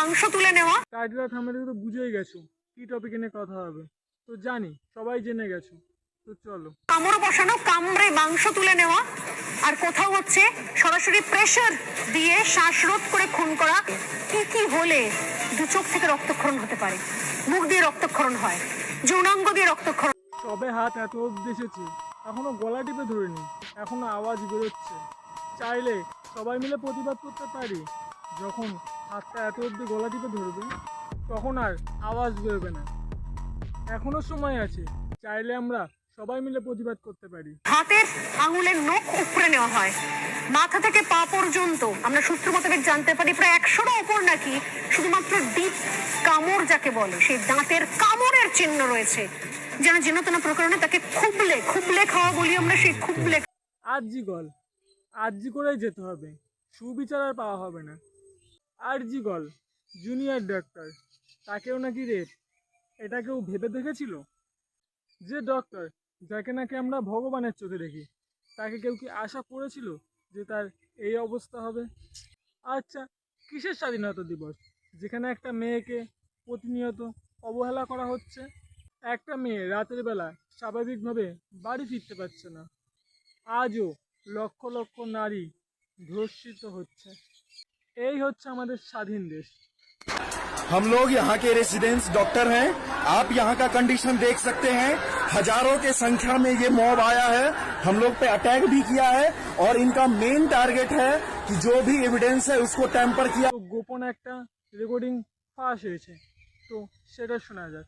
মাংস তুলে নেওয়া। টাইটেল থামেলে তো বুঝেই গেছো কি টপিকে নিয়ে কথা হবে। তো জানি সবাই জেনে গেছো। তো চলো। কামড় বসানো কামড়ে মাংস তুলে নেওয়া। আর কোথাও হচ্ছে সরাসরি প্রেশার দিয়ে শ্বাসরোধ করে খুন করা। কি কি হলে দু চোখ থেকে রক্তক্ষরণ হতে পারে? মুখ দিয়ে রক্তক্ষরণ হয় যৌনাঙ্গ দিয়ে রক্তক্ষরণ সবে হাত এত অব্দি এসেছে এখনও গলা টিপে ধরিনি এখনও আওয়াজ বেরোচ্ছে। চাইলে সবাই মিলে প্রতিবাদ করতে পারি যখন হাতটা এত অব্দি গলা টিপে ধরবে তখন আর আওয়াজ বেরোবে না। এখনও সময় আছে চাইলে আমরা সবাই মিলে প্রতিবাদ করতে পারি। হাতের আঙুলের নখ উপড়ে নেওয়া হয়। মাথা থেকে পা পর্যন্ত আমরা সূত্র মোতাবেক জানতে পারি প্রায় একশোরও ওপর নাকি শুধুমাত্র ডিপ কামড় যাকে বলে সেই দাঁতের কামড়ের চিহ্ন রয়েছে। যেন যেন তেন প্রকরণে তাকে খুবলে খুবলে খাওয়া বলি আমরা সেই খুবলে আরজি গল। আরজি করেই যেতে হবে। সুবিচার আর পাওয়া হবে না। আরজি গল জুনিয়র ডক্টর তাকেও নাকি রেপ এটা কেউ ভেবে দেখেছিল? যে ডক্টর যাকে নাকি আমরা ভগবানের চোখে দেখি, তাকে কেউ কি আশা করেছিল যে তার এই অবস্থা হবে? আচ্ছা কিসের স্বাধীনতা দিবস, যেখানে একটা মেয়েকে প্রতিনিয়ত অবহেলা করা হচ্ছে? একটা মেয়ে রাতের বেলা স্বাভাবিকভাবে বাড়ি ফিরতে পারছে না। আজও লক্ষ লক্ষ নারী ধর্ষিত হচ্ছে। এই হচ্ছে আমাদের স্বাধীন দেশ हम लोग यहाँ के रेसिडेंट्स डॉक्टर हैं आप यहाँ का कंडीशन देख सकते हैं हजारों के संख्या में ये मॉब आया है हम लोग पे अटैक भी किया है और इनका मेन टारगेट है कि जो भी एविडेंस है उसको टेम्पर किया তো গোপন একটা রেকর্ডিং ফাঁস হয়েছে তো সেটা শোনা যাক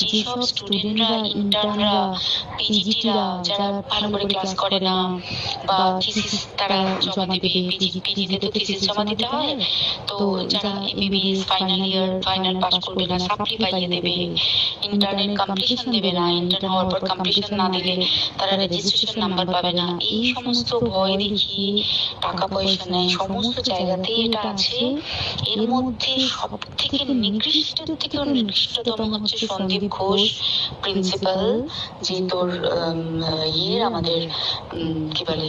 যেসব স্টুডেন্টরা ইন্টার্নরা পিজিটিরা যারা ভালো করে ক্লাস করে না বা থিসিস তারা জমা দেবে পিজি পিজিতে তো থিসিস জমা দিতে হয়। তো যারা MBBS final year final pass করবে না সাপ্লি পাইয়ে দেবে। ইন্টারনেট কমপ্লিশন দেবে না ইন্টার্ন হওয়ার পর কমপ্লিশন না দিলে তারা রেজিস্ট্রেশন নাম্বার পাবে না। এই সমস্ত ভয় দেখিয়ে টাকা পয়সা নেয় সমস্ত জায়গাতেই এটা আছে। এর মধ্যে সব থেকে নিকৃষ্ট থেকেও নিকৃষ্টতম হচ্ছে সন্দীপ ঘোষ প্রিন্সিপাল যে তোর ইয়ের আমাদের উম, কি বলে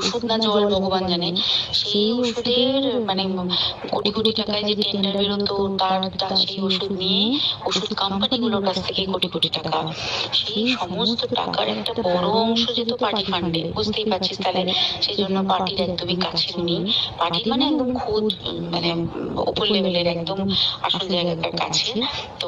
ওষুধ না জল ভগবান জানে। সেই ওষুধের মানে কোটি কোটি টাকায় যে টেন্ডার বেরোতো, তার সেই ওষুধ নিয়ে ওষুধ কোম্পানিগুলোর কাছ থেকে কোটি কোটি টাকা। সেই সমস্ত টাকার একটা বড় অংশ যেত পার্টি ফান্ডে বুঝতেই পারছিস তাহলে? সেই জন্য পার্টির একদমই কাছে উনি পার্টি মানে একদম খুদ মানে ওপর লেভেলের একদম আসল জায়গাটার কাছে। তো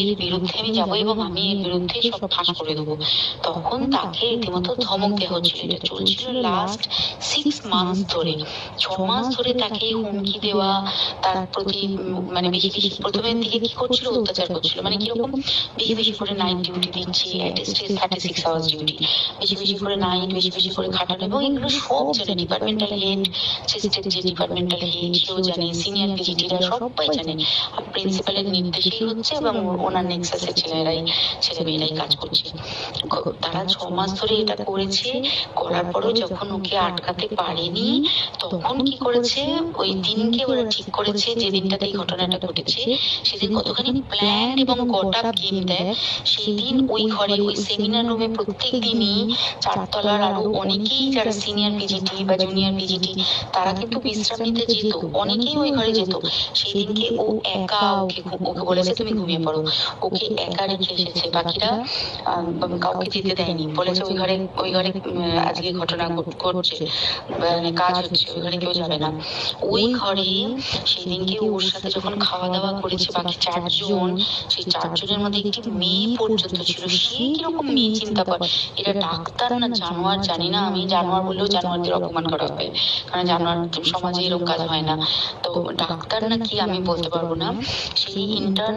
এর বিরুদ্ধে আমি যাব এবং আমি এর বিরুদ্ধে সব ফাঁস করে দেবো। তখন তাকে রীতিমতো ধমক দেওয়া হচ্ছিল। এটা চলছিল লাস্ট সিক্স মান্থস ধরে। ছ মাস ধরে তাকে হুমকি দেওয়া, তার প্রতি মানে বেশি বেশি প্রথমের দিকে কি করছিল, অত্যাচার করছিল মানে কীরকম? বেশি বেশি করে নাইট ডিউটি দিচ্ছে থার্টি সিক্স আওয়ার্স ডিউটি বেশি বেশি করে নাইট বেশি বেশি করে খাটানো এবং এগুলো সব জানে ডিপার্টমেন্টাল হেড সিস্টেম যে ডিপার্টমেন্টাল হেড সেও জানে সিনিয়র পিজিটিরা সবাই জানে। আর প্রিন্সিপালের নির্দেশেই হচ্ছে এবং ওনার নেক্সাসের ছেলেরাই, ছেলেমেয়েরাই কাজ করছে। তারা ছ মাস ধরে এটা করেছে, করার পরও যখন ওকে আটকাতে পারেনি, তখন কি করেছে? ওই দিনকে ওরা ঠিক করেছে যে দিনটাতে এই ঘটনাটা ঘটেছে। সেদিন কতখানি প্ল্যান এবং গোটা গেম দেয়, সেদিন ওই ঘরে, ওই সেমিনার রুমে প্রত্যেক দিনই চারতলার আরও অনেকেই যারা সিনিয়র পিজিটি বা জুনিয়র পিজিটি তারা কিন্তু বিশ্রাম নিতে যেত। অনেকেই ওই ঘরে যেত। সেদিনকে ও একা, ওকে ওকে বলেছে, তুমি ঘুমিয়ে পড়ো। ওকে একা রেখে এসেছে বাকিরা কাউকে যেতে দেয়নি। বলেছে ওই ঘরে ওই ঘরে আজকে ঘটনা ঘটছে। মানে কাজ হচ্ছে, ওই ঘরে কেউ যাবে না। ওই ঘরে সেদিনকে ওর সাথে যখন খাওয়া দাওয়া করেছে বাকি চারজন, সেই চারজনের মধ্যে একটি মেয়ে পর্যন্ত ছিল। সে কীরকম মেয়ে চিন্তা কর? এটা ডাক্তার না জানোয়ার? জানি না, আমি জানোয়ার বললেও জানোয়ারদের অপমান করা হবে কারণ জানোয়ার সমাজে এরকম কাজ হয় না। তো ডাক্তার না কি আমি বলতে পারব না, সেই ইন্টার্ন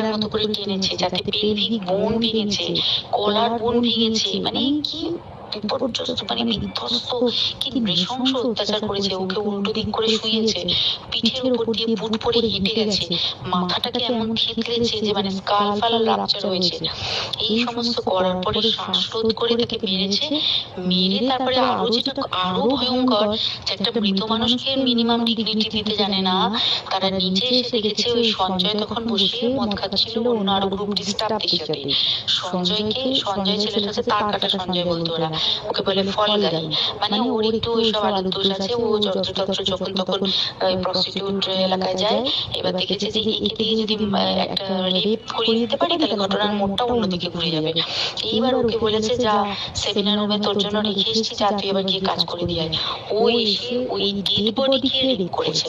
ছেঁড়ার মতো করে টেনেছে যাতে পেলভিক বোন ভেঙেছে কলার বোন ভেঙেছে মানে কি মানে বিধ্বস্ত কি নৃশংস অত্যাচার করেছে ওকে উল্টো দিক করে শুয়েছে পিঠের উপর দিয়ে বুট পরে হেঁটে গেছে। মাথাটাকে এমন থেতলেছে যে মানে স্কাল ফাল রাপচার হয়েছে। এই সমস্ত করার পরে শ্বাসরোধ করে তাকে মেরেছে। মেরে তারপরে আরও যেটা আরও ভয়ঙ্কর যে একটা মৃত মানুষকে মিনিমাম ডিগনিটি দিতে জানে না। তারা নিচে এসে দেখেছে ওই সঞ্জয় তখন বসে মদ খাচ্ছিল অন্য আরও গ্রুপ ডিস্টার্বদের সাথে সঞ্জয়কে সঞ্জয় ছেলেটা তার কাটা সঞ্জয় বলতো ওরা ওকে বলে ফল গাই মানে ওর একটু ওইসব আলোর দোষ আছে ও যত্রতত্র যখন তখন ওই প্রস্টিটিউট এলাকায় যায় এবার দেখেছে যে একে দিয়ে যদি একটা রেপ করিয়ে দিতে পারি তাহলে ঘটনার মোড়টা অন্যদিকে ঘুরে যাবে। এইবার ওকে বলেছে যা সেমিনার রুমে তোর জন্য রেখে এসেছি যা তুই এবার গিয়ে কাজ করে দিয়ে আয়। ও এসে ওই ডেড বডিকে রেপ করেছে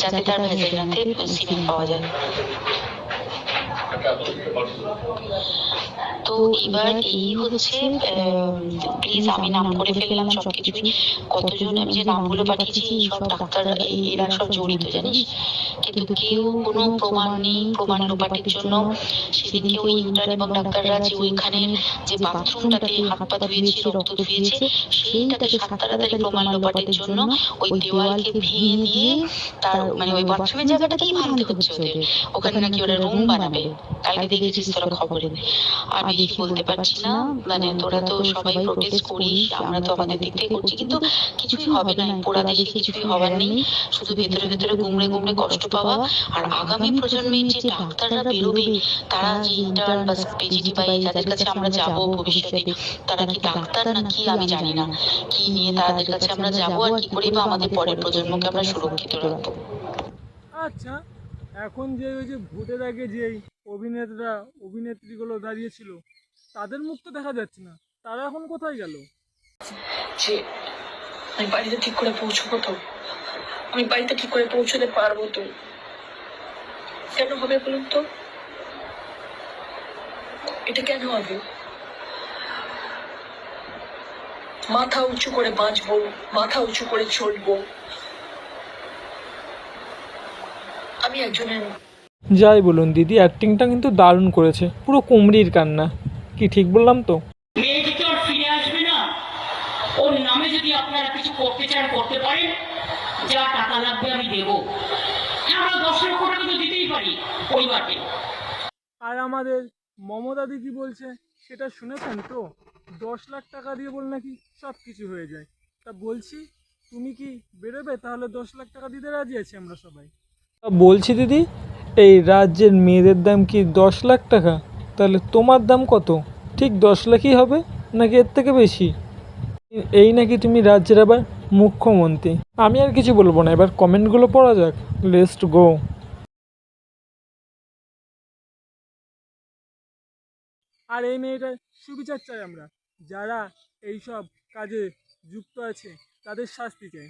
যাতে তার ভেজাইনাতে সিমেন্ট পাওয়া যায়। তো এবার এই হচ্ছে প্লিজ আমি নাম করে ফেললাম সবকিছুই। কতজন আমি যে নামগুলো পাঠিয়েছি, সব ডাক্তাররা এরা সব জড়িত, জানিস? কিন্তু কেউ কোনো প্রমাণ নেই প্রমাণ লোপাটের জন্য। সেদিনকে ওই ইন্টার্ন এবং ডাক্তাররা যে ওইখানে যে বাথরুমটাতে হাত পা ধুয়েছে রক্ত ধুয়েছে সেইটাকে সাত তাড়াতাড়ি প্রমাণ লোপাটের জন্য ওই দেওয়ালকে ভেঙে দিয়ে তার মানে ওই বাথরুমের জায়গাটাকেই ভাঙতে হচ্ছে ওদের। ওখানে নাকি ওরা রুম বানাবে। কালকে দেখেছিস তোরা খবরে আর বেশি বলতে পারছি না। মানে তোরা তো সবাই প্রোটেস্ট করিস আমরা তো আমাদের দিক থেকে করছি। কিন্তু কিছুই হবে না। পোড়া দেশে কিছুই হবার নেই শুধু ভেতরে ভেতরে গুমড়ে গুমড়ে কষ্ট পাওয়া আর আগামী প্রজন্মের যে ডাক্তাররা বেরোবে তারা যে ইন্টার্ন বা পিজিটি পাই যাদের কাছে আমরা যাব ভবিষ্যতে তারা কি ডাক্তার না কি আমি জানি না। কি নিয়ে তাদের কাছে আমরা যাব আর কি করে বা আমাদের পরের প্রজন্মকে আমরা সুরক্ষিত রাখব। আচ্ছা এখন যে ওই যে ভোটের আগে যেই অভিনেতা অভিনেত্রীগুলো দাঁড়িয়েছিল তাদের মুখ তো দেখা যাচ্ছে না তারা এখন কোথায় গেল? যে আমি বাড়িতে ঠিক করে পৌঁছবো তো? আমি বাড়িতে ঠিক করে পৌঁছতে পারব তো? কেন হবে বলুন তো? এটা কেন হবে? মাথা উঁচু করে বাঁচবো মাথা উঁচু করে চলবো। আমি একজনের যাই বলুন দিদি অ্যাক্টিংটা কিন্তু দারুণ করেছে। পুরো কুমড়ির কান্না। কি ঠিক বললাম তো? মেয়েটি তো আর ফিরে আসবে না। ওর নামে যদি আপনারা কিছু করতে চান করতে পারেন। যা টাকা লাগবে আমি দেবো। হ্যাঁ আমরা দশ লক্ষ টাকা পারি আর আমাদের মমতা দিদি বলছে সেটা শুনেছেন তো? দশ লাখ টাকা দিয়ে বল নাকি সব কিছু হয়ে যায়। তা বলছি তুমি কি বেরোবে? তাহলে দশ লাখ টাকা দিতে রাজি আছি আমরা সবাই। বলছি দিদি এই রাজ্যের মেয়েদের দাম কি দশ লাখ টাকা? তাহলে তোমার দাম কত? ঠিক দশ লাখই হবে নাকি এর থেকে বেশি? এই নাকি তুমি রাজ্যের আবার মুখ্যমন্ত্রী। আমি আর কিছু বলব না এবার কমেন্টগুলো পড়া যাক। লেস্ট গো আর এই মেয়েটার সুবিচার চাই আমরা। যারা এইসব কাজে যুক্ত আছে তাদের শাস্তি চাই।